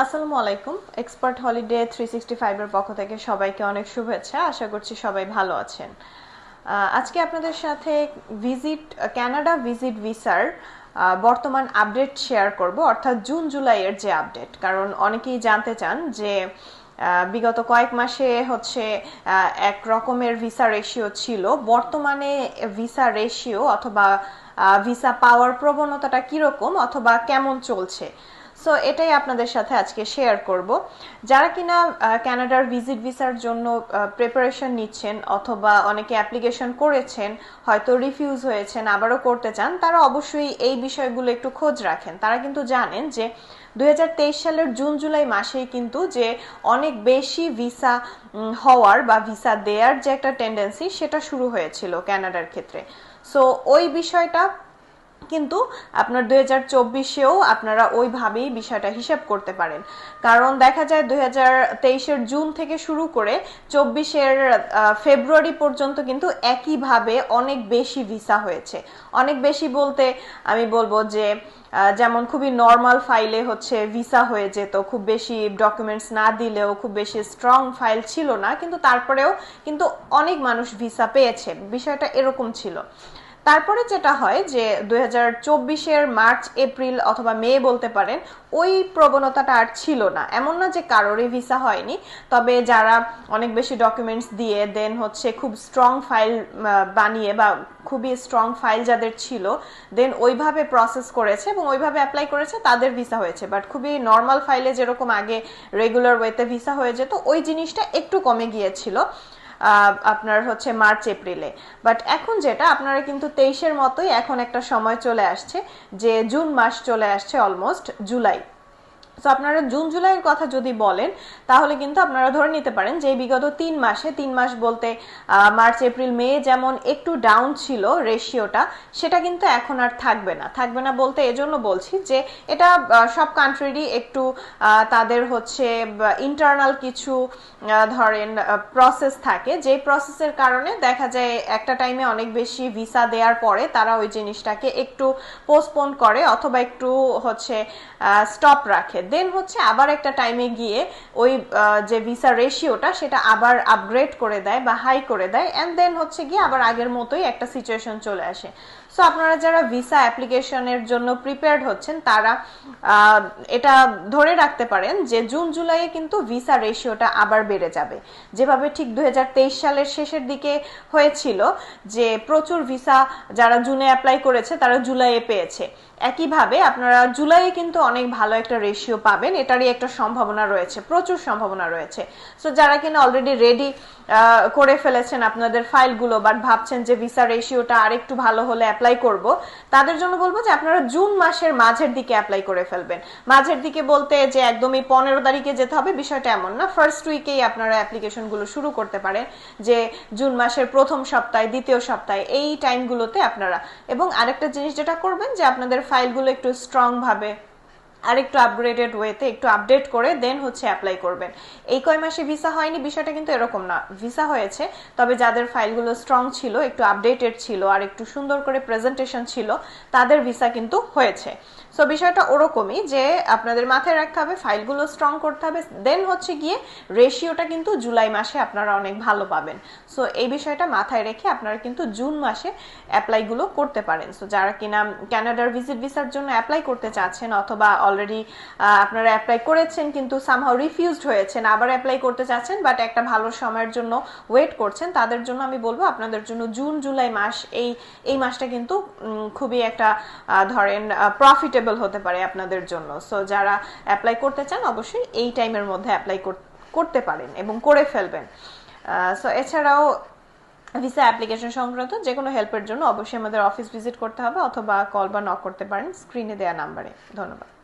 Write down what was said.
আসসালামু আলাইকুম। Expert holiday three sixty ফাইভের পক্ষ থেকে সবাইকে অনেক শুভেচ্ছা। আশা করছি সবাই ভালো আছেন। আজকে আপনাদের সাথে ভিজিট ক্যানাডা ভিজিট ভিসার বর্তমান আপডেট শেয়ার করব, অর্থাৎ জুন জুলাইয়ের যে আপডেট কারণ অনেকেই জানতে চান যে বিগত কয়েক মাসে হচ্ছে এক রকমের ভিসা রেশিও ছিল। বর্তমানে ভিসা রেশিও অথবা ভিসা পাওয়ার প্রবণতাটা কীরকম অথবা কেমন চলছে? সো এটাই আপনাদের সাথে আজকে শেয়ার করব। যারা কিনা ক্যানাডার ভিজিট ভিসার জন্য প্রিপারেশন নিচ্ছেন অথবা অনেকে অ্যাপ্লিকেশন করেছেন, হয়তো রিফিউজ হয়েছেন, আবারও করতে চান, তারা অবশ্যই এই বিষয়গুলো একটু খোঁজ রাখেন। তারা কিন্তু জানেন যে, দুই হাজার তেইশ সালের জুন, জুলাই মাসেই কিন্তু যে অনেক বেশি ভিসা হওয়ার বা ভিসা দেয়ার যে একটা টেন্ডেন্সি সেটা শুরু হয়েছিল ক্যানাডার ক্ষেত্রে। সো ওই বিষয়টা কিন্তু আপনার দুই হাজার চব্বিশেও আপনারা ওইভাবেই বিষয়টা হিসাব করতে পারেন। কারণ দেখা যায় দুই হাজার তেইশের জুন থেকে শুরু করে চব্বিশের ফেব্রুয়ারি পর্যন্ত কিন্তু একইভাবে অনেক বেশি ভিসা হয়েছে। অনেক বেশি বলতে আমি বলব যে যেমন খুবই নর্মাল ফাইলে হচ্ছে ভিসা হয়ে যেত, খুব বেশি ডকুমেন্টস না দিলেও খুব বেশি স্ট্রং ফাইল ছিল না, কিন্তু তারপরেও কিন্তু অনেক মানুষ ভিসা পেয়েছে। বিষয়টা এরকম ছিল। তারপরে যেটা হয় যে দুই হাজার মার্চ, এপ্রিল অথবা মে বলতে পারেন, ওই প্রবণতাটা আর ছিল না। এমন না যে কারোরই ভিসা হয়নি, তবে যারা অনেক বেশি ডকুমেন্টস দিয়ে দেন হচ্ছে খুব স্ট্রং ফাইল বানিয়ে বা খুবই স্ট্রং ফাইল যাদের ছিল দেন ওইভাবে প্রসেস করেছে এবং ওইভাবে অ্যাপ্লাই করেছে, তাদের ভিসা হয়েছে। বাট খুবই নর্মাল ফাইলে যেরকম আগে রেগুলার ওয়েতে ভিসা হয়ে যেত, ওই জিনিসটা একটু কমে গিয়েছিল। আপনার হচ্ছে মার্চ, এপ্রিলে। বাট এখন যেটা, আপনারা কিন্তু তেইশের মতোই এখন একটা সময় চলে আসছে, যে জুন মাস চলে আসছে অলমোস্ট জুলাই। তো আপনারা জুন, জুলাইয়ের কথা যদি বলেন, তাহলে কিন্তু আপনারা ধরে নিতে পারেন যে বিগত তিন মাসে, তিন মাস বলতে মার্চ, এপ্রিল, মে যেমন একটু ডাউন ছিল রেশিওটা সেটা কিন্তু এখন আর থাকবে না। থাকবে না বলতে এজন্য বলছি যে এটা সব কান্ট্রিরই একটু তাদের হচ্ছে ইন্টারনাল কিছু ধরেন প্রসেস থাকে। যে প্রসেসের কারণে দেখা যায় একটা টাইমে অনেক বেশি ভিসা দেওয়ার পরে তারা ওই জিনিসটাকে একটু পোস্টপোন করে অথবা একটু হচ্ছে স্টপ রাখে। দেন হচ্ছে আবার একটা টাইমে গিয়ে ওই যে ভিসা রেশিওটা সেটা আবার আপগ্রেড করে দেয় বা হাই করে দেয়। অ্যান্ড দেন হচ্ছে গিয়ে আবার আগের মতোই একটা সিচুয়েশন চলে আসে। সো আপনারা যারা ভিসা অ্যাপ্লিকেশনের জন্য প্রিপেয়ার্ড হচ্ছেন, তারা এটা ধরে রাখতে পারেন যে জুন, জুলাইয়ে কিন্তু ভিসা রেশিওটা আবার বেড়ে যাবে। যেভাবে ঠিক দু হাজার তেইশ সালের শেষের দিকে হয়েছিল যে প্রচুর ভিসা যারা জুনে অ্যাপ্লাই করেছে, তারা জুলাইয়ে পেয়েছে। একইভাবে আপনারা জুলাইয়ে কিন্তু অনেক ভালো একটা রেশিও পাবেন, এটারই একটা সম্ভাবনা রয়েছে, প্রচুর সম্ভাবনা রয়েছে। সো যারা কিনা অলরেডি রেডি করে ফেলেছেন আপনাদের ফাইলগুলো বাট ভাবছেন যে ভিসা রেশিওটা আরেকটু ভালো হলে অ্যাপ্লাই করব। তাদের জন্য বলব যে আপনারা জুন মাসের মাঝের দিকে অ্যাপ্লাই করে ফেলবেন। মাঝের দিকে বলতে যে একদমই পনেরো তারিখে যেতে হবে, বিষয়টা এমন না। ফার্স্ট উইকেই আপনারা অ্যাপ্লিকেশনগুলো শুরু করতে পারেন যে জুন মাসের প্রথম সপ্তাহে, দ্বিতীয় সপ্তাহে, এই টাইমগুলোতে আপনারা। এবং আরেকটা জিনিস যেটা করবেন যে আপনাদের ফাইলগুলো একটু স্ট্রং ভাবে আর একটু আপগ্রেডেড ওয়েতে একটু আপডেট করে দেন হচ্ছে অ্যাপ্লাই করবেন। এই কয় মাসে ভিসা হয়নি, বিষয়টা কিন্তু এরকম না। ভিসা হয়েছে, তবে যাদের ফাইলগুলো স্ট্রং ছিল, একটু আপডেটেড ছিল আর একটু সুন্দর করে প্রেজেন্টেশন ছিল, তাদের ভিসা কিন্তু হয়েছে। সো বিষয়টা ওরকমই যে আপনাদের মাথায় রাখতে হবে ফাইলগুলো স্ট্রং করতে হবে দেন হচ্ছে গিয়ে রেশিওটা কিন্তু জুলাই মাসে আপনারা অনেক ভালো পাবেন। সো এই বিষয়টা মাথায় রেখে আপনারা কিন্তু জুন মাসে অ্যাপ্লাইগুলো করতে পারেন। সো যারা কিনা ক্যানাডার ভিজিট ভিসার জন্য অ্যাপ্লাই করতে চাচ্ছেন অথবা অলরেডি আপনারা অ্যাপ্লাই করেছেন, কিন্তু সামহাও রিফিউজড হয়েছেন, আবার অ্যাপ্লাই করতে চাচ্ছেন বাট একটা ভালো সময়ের জন্য ওয়েট করছেন, তাদের জন্য আমি বলব আপনাদের জন্য জুন জুলাই মাস, এই এই মাসটা কিন্তু খুবই একটা ধরেন প্রফিটেবল হতে পারে আপনাদের জন্য। সো যারা অ্যাপ্লাই করতে চান, অবশ্যই এই টাইমের মধ্যে অ্যাপ্লাই করতে পারেন এবং করে ফেলবেন। সো এছাড়াও ভিসা অ্যাপ্লিকেশন সংক্রান্ত যে কোনো হেল্পের জন্য অবশ্যই আমাদের অফিস ভিজিট করতে হবে, অথবা কল বা নক করতে পারেন স্ক্রিনে দেওয়া নাম্বারে ধন্যবাদ।